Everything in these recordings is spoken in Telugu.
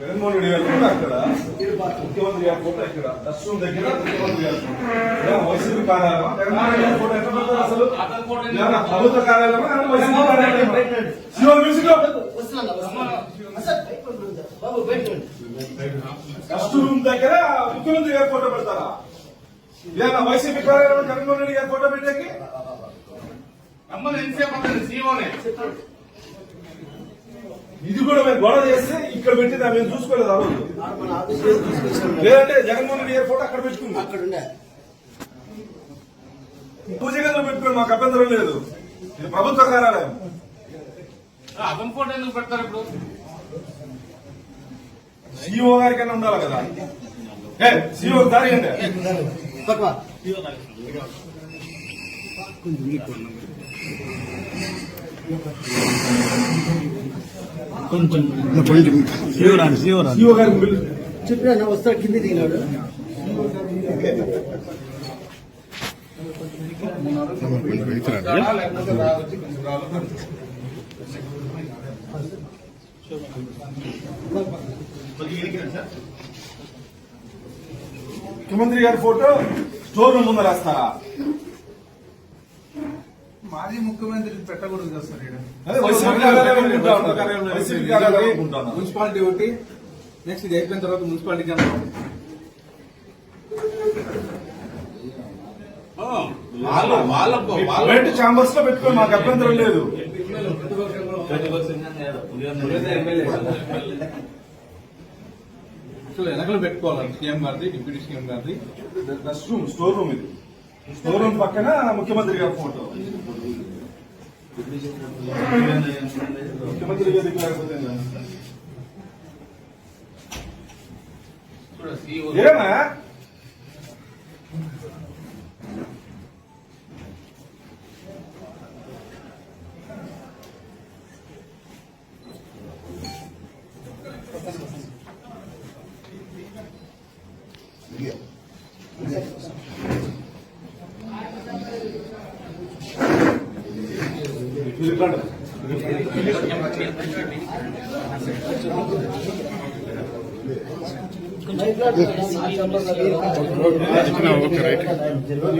జగన్మోహన్ రెడ్డి గారు కూడా అక్కడ ముఖ్యమంత్రి గారి ఫోటో ఇక్కడ. దర్శనం దగ్గర ముఖ్యమంత్రి గారు వైసీపీ కార్యాలయమా? జగన్మోహన్ రెడ్డి గారి ఫోటో ఎక్కడ పెడతారు అసలు? ప్రభుత్వ కార్యాలయమా? వైసీపీ కార్యాలయమా? మ్యూజిక్లో? ఫస్ట్ రూమ్ దగ్గర ముఖ్యమంత్రి గారు ఫోటో పెడతారా? ఏమన్నా వైసీపీ కార్యాలయం జగన్మోహన్ రెడ్డి గారు ఫోటో పెట్టేకి? అమ్మని ఎంతసేపు అవుతుంది సీఓనే. ఇది కూడా మేము గొడవ చేస్తే ఇక్కడ పెట్టింది మేము చూసుకోలేదు ఆ రోజు. లేదంటే జగన్మోహన్ రెడ్డి గారి ఫోటో అక్కడ పెట్టుకుంది. అక్కడుండే. పూజ గదిలో పెట్టుకోండి మాకు అభ్యంతరం లేదు. ఇది ప్రభుత్వ కార్యాలయం. ఫోటో ఎందుకు పెడతారు ఇప్పుడు? సీఓ గారికైనా ఉండాలి కదా. ఏ సీఓ దారి అండి పక్కవా సీఓ గారికి బిల్లు చెప్పినా వస్తాడు కింద దిగినాడు. ముఖ్యమంత్రి గారి ఫోటో స్టోర్ రూమ్ ముందర వేస్తారా మాజీ ముఖ్యమంత్రి పెట్టకూడదు కదా సార్. మున్సిపాలిటీ ఒకటి నెక్స్ట్ ఇది అయిపోయిన తర్వాత మున్సిపాలిటీ బయట ఛాంబర్స్లో పెట్టుకోండి మాకు అభ్యంతరం లేదు. అసలు వెనకలు పెట్టుకోవాలి. సీఎం గారిది డిప్యూటీ సీఎం గారిది. రెస్ట్ రూమ్ స్టోర్ రూమ్ ఇది. స్టోర్ రూమ్ పక్కన ముఖ్యమంత్రి గారి ఫోటో ముఖ్యమంత్రి గారి దగ్గర లేకపోతే ఏంది? చూడు, ఏమా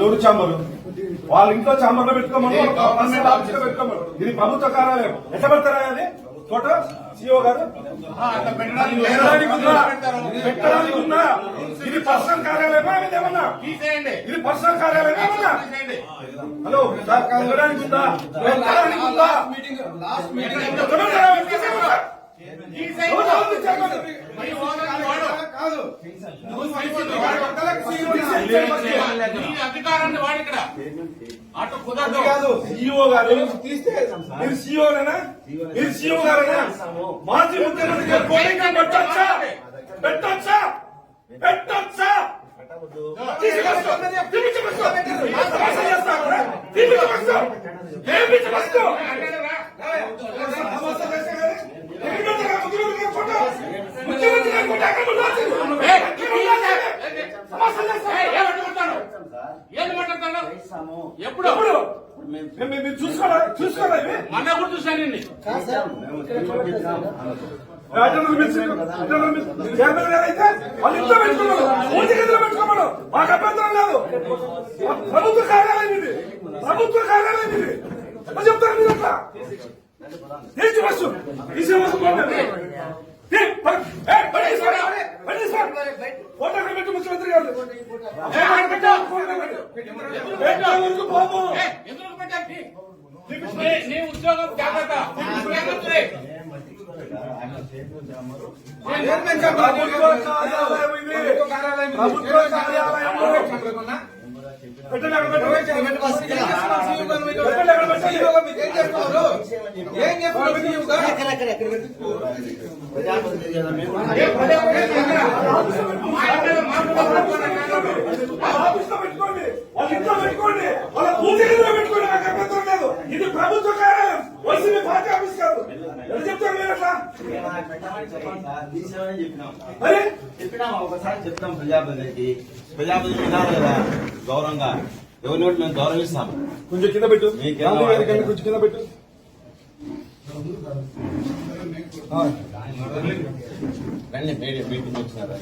ఎవరు చాంబర్? వాళ్ళ ఇంట్లో చాంబర్లో పెట్టుకోమని గవర్నమెంట్ ఆఫీస్లో పెట్టుకోమని. ఇది ప్రభుత్వ కార్యాలయం ఎట్లా పెడతారా అది? ఫోటో సిఓ గారు? పెట్టడానికి ఉందా? ఇది పర్సనల్ కార్యాలయమా? ఇది ఏమన్నా? ఇది పర్సనల్ కార్యాలయం ఏమన్నా? హలో పెట్టడానికి ఉందా? మీటింగ్ లాస్ట్ మీటింగ్ పెట్టమంటారా? తీసేయమంటారా? తీసేయండి. ఎవరు ఎవరు చెప్పండి. మీ ఓనర్ వాడు. కాదు నువ్వు వైసీపీ వాడు. తీసేయమంటారా? నీ అధికారాన్ని వాడు ఇక్కడ అటు కుదరదు కాదు సిఇఓ గారు తీస్తే మీరు సిఇఓనేనా మీరు సిఇఓ గారేనా మాజీ ముఖ్యమంత్రి గారు పోటీగా పెట్టొచ్చా పెట్టొచ్చా పెట్టొచ్చా తీసుకొస్తా. తీపించకొస్తా. సమస్య చేస్తారా? తీపించకొస్తా. తీపించకొస్తా. సమస్య చేస్తే కానీ ముఖ్యమంత్రి గారు, ముఖ్యమంత్రి గారు ఫోటో. ముఖ్యమంత్రి గారు ఫోటో ఎక్కడ ఉండాల్సింది? ఏయ్, ఎక్కడ ఉండాల్సింది? సమస్య చేస్తా. ఏయ్, ఏం మాట్లాడతాడు? ఏం మాట్లాడతాడు ఎప్పుడు ఎప్పుడు మేము- మేము- మీరు చూసుకోరా చూసుకోరా ఇవి మొన్న కూడా చూశాను నిన్ను. కాదు సార్ రాజేంద్ర మిస్త్రి రాజేంద్ర మిస్త్రి చైర్మన్ గారు అయితే వాళ్ళు ఇంట్లో పెట్టుకోమను మాకు అభ్యంతరం లేదు ప్రభుత్వ కార్యాలయం ఇది ప్రభుత్వ కార్యాలయం ఇది చెప్తారు మీరు అట్లా తీసి బస్సు తీసి తీసుకోండి. ఫోటో పెట్టు ముఖ్యమంత్రి గారు ఉద్యోగం జాగ్రత్త కార్యాలయం కార్యాలయం పెట్టుకోండి వాళ్ళ ఇంట్లో పెట్టుకోండి వాళ్ళ పెట్టుకోండి నాకు అభ్యంతరం లేదు ఇది ప్రభుత్వ కార్యాలయం పార్టీ ఆఫీస్ కాదు చెప్తారు మీరు అట్లా చెప్పినాం ఒకసారి చెప్తాం ప్రజాప్రతినిధి. ప్రజాప్రతినిధి వినాలి కదా గౌరవంగా. ఎవరిని ఒకటి మేము గౌరవిస్తాం కొంచెం కింద పెట్టు కొంచెం కింద పెట్టు రండి మీటింగ్ వచ్చినారా